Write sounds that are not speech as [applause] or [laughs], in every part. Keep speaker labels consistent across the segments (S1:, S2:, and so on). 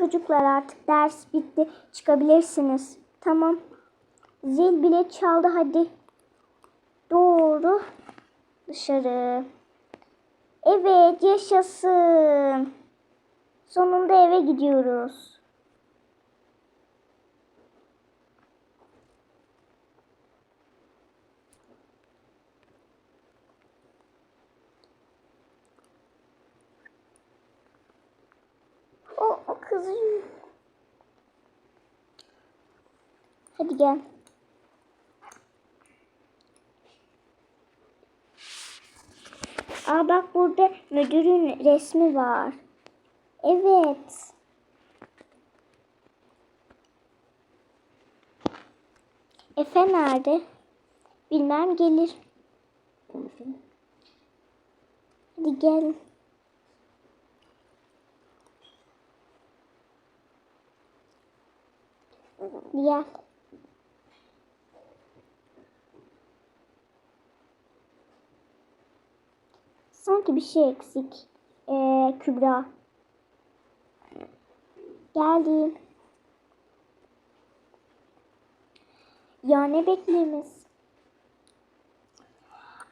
S1: Çocuklar artık ders bitti. Çıkabilirsiniz. Tamam. Zil bile çaldı hadi. Doğru. Dışarı. Evet yaşasın. Sonunda eve gidiyoruz. O, o kızıyor. Hadi gel. Aa bak burada müdürün resmi var. Evet. Efe nerede? Bilmem gelir. Hadi gel. Gel. Sanki bir şey eksik. Ee, Kübra. Geldim. Ya ne beklemiz?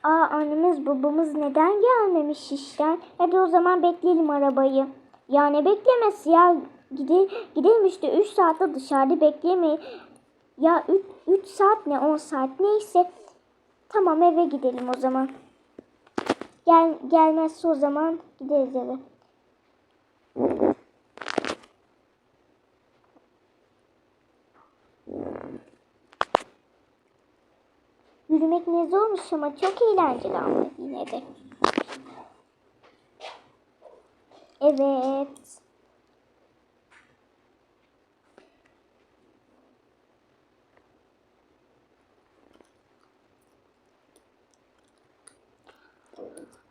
S1: Aa annemiz babamız neden gelmemiş işten? Hadi o zaman bekleyelim arabayı. Ya ne beklemesi ya? Gide, gidelim işte 3 saatte dışarıda beklemeyin. Ya 3 saat ne 10 saat neyse. Tamam eve gidelim o zaman. Gel, gelmezse o zaman gideriz eve. Yürümek ne zormuş ama çok eğlenceli ama yine de. Evet.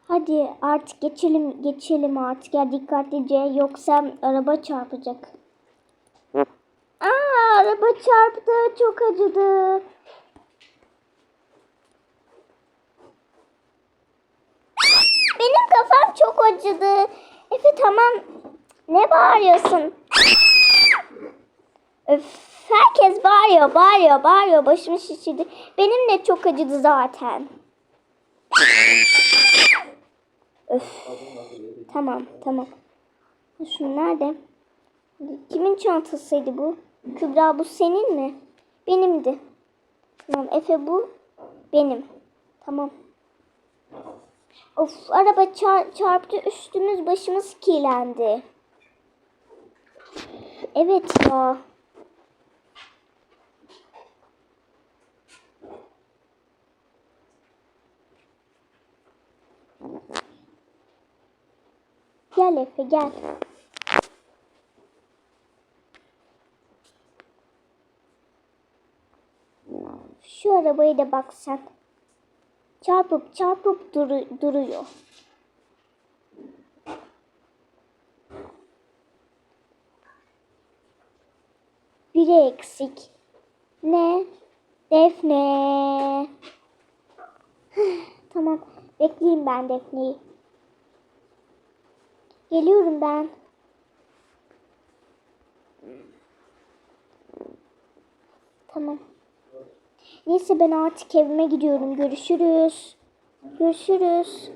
S1: Hadi artık geçelim geçelim artık ya dikkatlice yoksa araba çarpacak. Aa araba çarptı çok acıdı. Benim kafam çok acıdı. Efe tamam. Ne bağırıyorsun? Öf, herkes bağırıyor, bağırıyor, bağırıyor. Başımı şişirdi. Benim de çok acıdı zaten. Öf. Tamam, tamam. Şunu nerede? Kimin çantasıydı bu? Kübra bu senin mi? Benimdi. Tamam, Efe bu benim. Tamam. Of araba çar- çarptı üstümüz başımız kirlendi. Evet ya. Gel Efe gel. Şu arabayı da bak sen. Çarpıp çarpıp duru- duruyor. Biri eksik. Ne? Defne. tamam. Bekleyeyim ben Defne'yi. Geliyorum ben. Tamam. Neyse ben artık evime gidiyorum. Görüşürüz. Görüşürüz.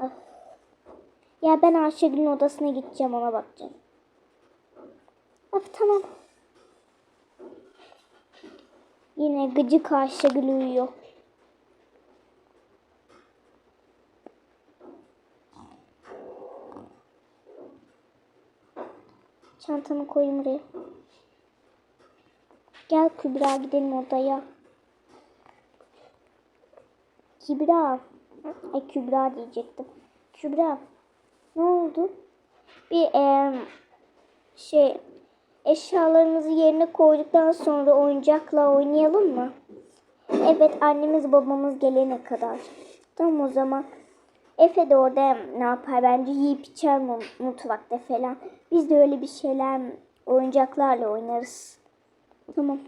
S1: Of. Ya ben Ayşegül'ün odasına gideceğim ona bakacağım. Of tamam. Yine gıcık Ayşegül uyuyor. Çantamı koyayım buraya. Gel Kübra gidelim odaya. Kübra. Ay Kübra diyecektim. Kübra. Ne oldu? Bir em, şey eşyalarımızı yerine koyduktan sonra oyuncakla oynayalım mı? Evet annemiz babamız gelene kadar. Tamam o zaman. Efe de orada ne yapar bence yiyip içer mu- mutfakta falan. Biz de öyle bir şeyler oyuncaklarla oynarız. Tamam.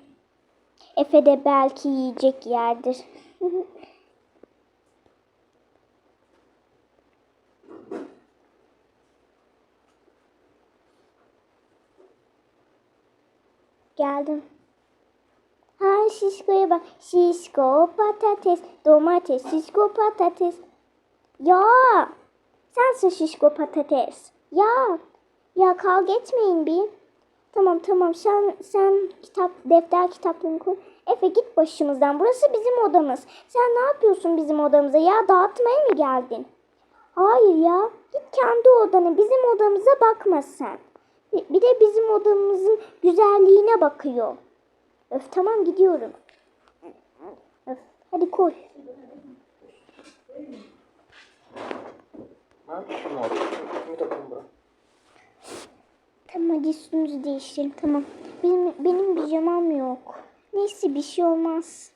S1: Efe de belki yiyecek yerdir. [laughs] Geldim. Ha şişkoya bak. Şişko patates, domates, şişko patates. Ya sensin şişko patates. Ya ya kavga etmeyin bir. Tamam tamam sen sen kitap defter kitaplarını koy. Efe git başımızdan. Burası bizim odamız. Sen ne yapıyorsun bizim odamıza ya? Dağıtmaya mı geldin? Hayır ya. Git kendi odana. Bizim odamıza bakma sen. Bir bir de bizim odamızın güzelliğine bakıyor. Öf tamam gidiyorum. Öf hadi
S2: bırak.
S1: Tamam hadi üstümüzü değiştirelim tamam. Benim, benim pijamam yok. Neyse bir şey olmaz.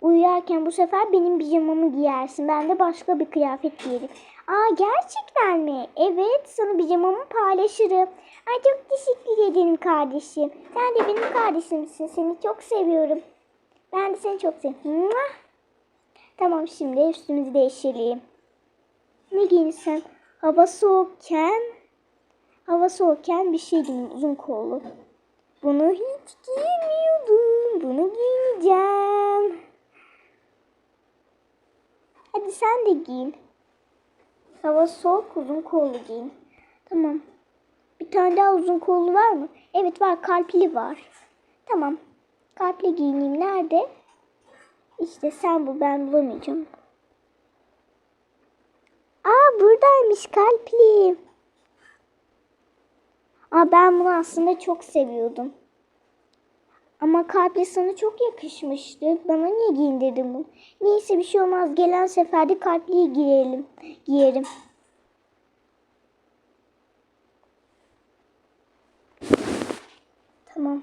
S1: Uyuyarken bu sefer benim pijamamı giyersin. Ben de başka bir kıyafet giyerim. Aa gerçekten mi? Evet sana pijamamı paylaşırım. Ay çok teşekkür ederim kardeşim. Sen de benim kardeşimsin. Seni çok seviyorum. Ben de seni çok seviyorum. Tamam şimdi üstümüzü değiştirelim. Ne giyinsen? Hava soğukken Hava soğukken bir şey giyin uzun kollu. Bunu hiç giymiyordum. Sen de giyin. Hava soğuk uzun kollu giyin. Tamam. Bir tane daha uzun kollu var mı? Evet var kalpli var. Tamam. Kalpli giyineyim. Nerede? İşte sen bu ben bulamayacağım. Aa buradaymış kalpli. Aa, ben bunu aslında çok seviyordum. Ama kalpli sana çok yakışmıştı. Bana niye giyindirdin bunu? Neyse bir şey olmaz. Gelen seferde kalpliyi giyelim. Giyerim. Tamam.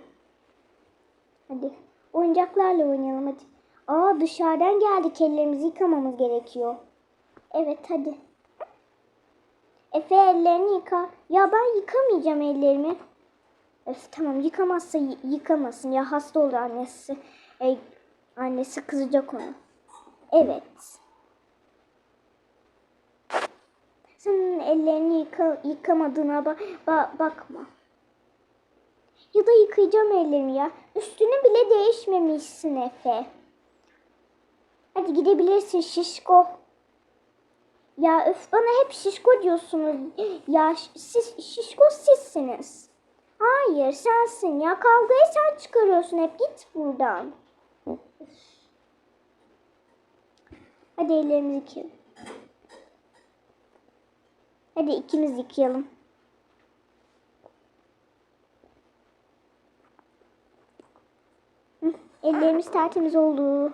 S1: Hadi. Oyuncaklarla oynayalım hadi. Aa dışarıdan geldik. Ellerimizi yıkamamız gerekiyor. Evet hadi. Efe ellerini yıka. Ya ben yıkamayacağım ellerimi. Öf, tamam yıkamazsa yıkamasın. Ya hasta olur annesi. E, annesi kızacak ona. Evet. Senin ellerini yıka, yıkamadığına ba- ba- bakma. Ya da yıkayacağım ellerimi ya. Üstünü bile değişmemişsin Efe. Hadi gidebilirsin şişko. Ya öf bana hep şişko diyorsunuz. Ya siz şişko sizsiniz. Hayır sensin ya kavgayı sen çıkarıyorsun hep git buradan. Hadi ellerimizi yıkayalım. Hadi ikimiz yıkayalım. Ellerimiz tertemiz oldu.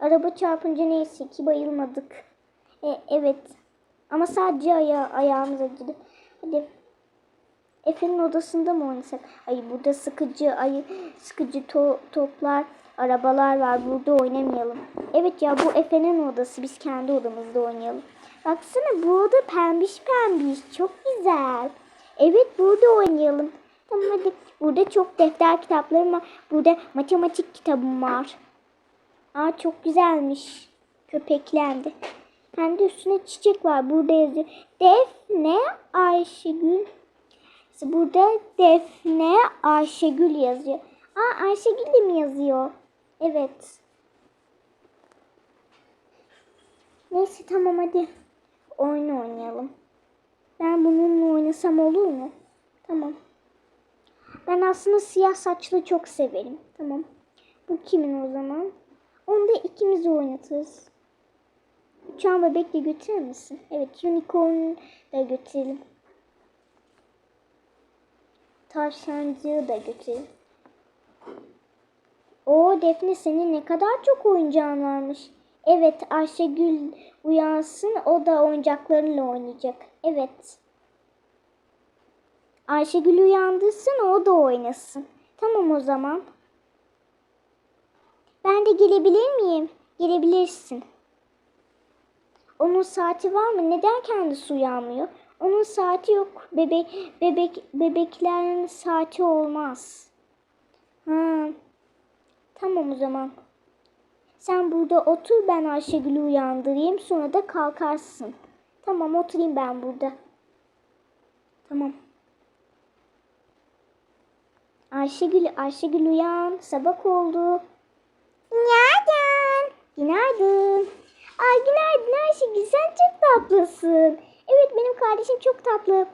S1: Araba çarpınca neyse ki bayılmadık. E, evet. Ama sadece aya ayağımız acıdı. Hadi. Efe'nin odasında mı oynasak? Ay burada sıkıcı ay sıkıcı to- toplar, arabalar var. Burada oynamayalım. Evet ya bu Efe'nin odası. Biz kendi odamızda oynayalım. Baksana bu oda pembiş pembiş. Çok güzel. Evet burada oynayalım. Tamam hadi. Burada çok defter kitaplarım var. Burada matematik kitabım var. Aa çok güzelmiş. Köpeklendi. Hem de üstüne çiçek var. Burada yazıyor. Defne Ayşegül. Burada Defne Ayşegül yazıyor. Aa Ayşegül de mi yazıyor? Evet. Neyse tamam hadi. Oyun oynayalım. Ben bununla oynasam olur mu? Tamam. Ben aslında siyah saçlı çok severim. Tamam. Bu kimin o zaman? Onu da ikimiz oynatırız. Uçağın bebekle götürür müsün? Evet unicorn da götürelim. Tavşancığı da götürelim. O Defne senin ne kadar çok oyuncağın varmış. Evet Ayşegül uyansın o da oyuncaklarıyla oynayacak. Evet. Ayşegül uyandırsın o da oynasın. Tamam o zaman. Ben de gelebilir miyim? Gelebilirsin. Onun saati var mı? Neden kendisi uyanmıyor? Onun saati yok. Bebek bebek bebeklerin saati olmaz. Ha. Tamam o zaman. Sen burada otur ben Ayşegül'ü uyandırayım sonra da kalkarsın. Tamam oturayım ben burada. Tamam. Ayşegül, Ayşegül uyan. Sabah oldu. Günaydın. Günaydın. Ay günaydın Ayşegül sen çok tatlısın. Evet benim kardeşim çok tatlı.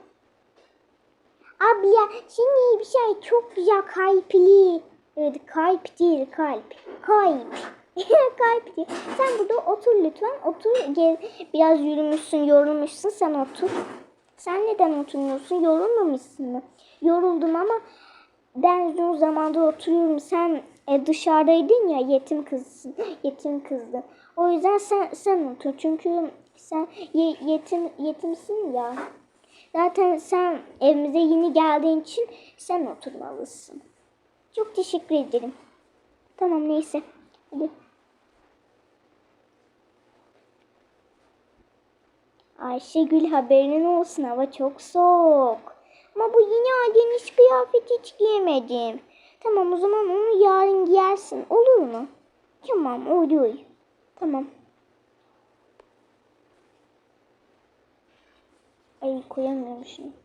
S1: Abi ya senin iyi bir şey çok güzel kalpli. Evet kalp değil kalp. Kalp. [laughs] kalp değil. Sen burada otur lütfen. Otur. Gel. Biraz yürümüşsün yorulmuşsun sen otur. Sen neden oturmuyorsun? Yorulmamışsın mı? Yoruldum ama ben uzun zamandır oturuyorum. Sen e, dışarıdaydın ya yetim kızsın. Yetim kızdı. O yüzden sen sen otur. Çünkü sen ye- yetim yetimsin ya. Zaten sen evimize yeni geldiğin için sen oturmalısın. Çok teşekkür ederim. Tamam neyse. Hadi. Ayşegül haberin olsun hava çok soğuk. Ama bu yeni hiç kıyafeti hiç giyemedim. Tamam o zaman onu yarın giyersin olur mu? Tamam olur. Tamam. Ay koyamıyorum şunu.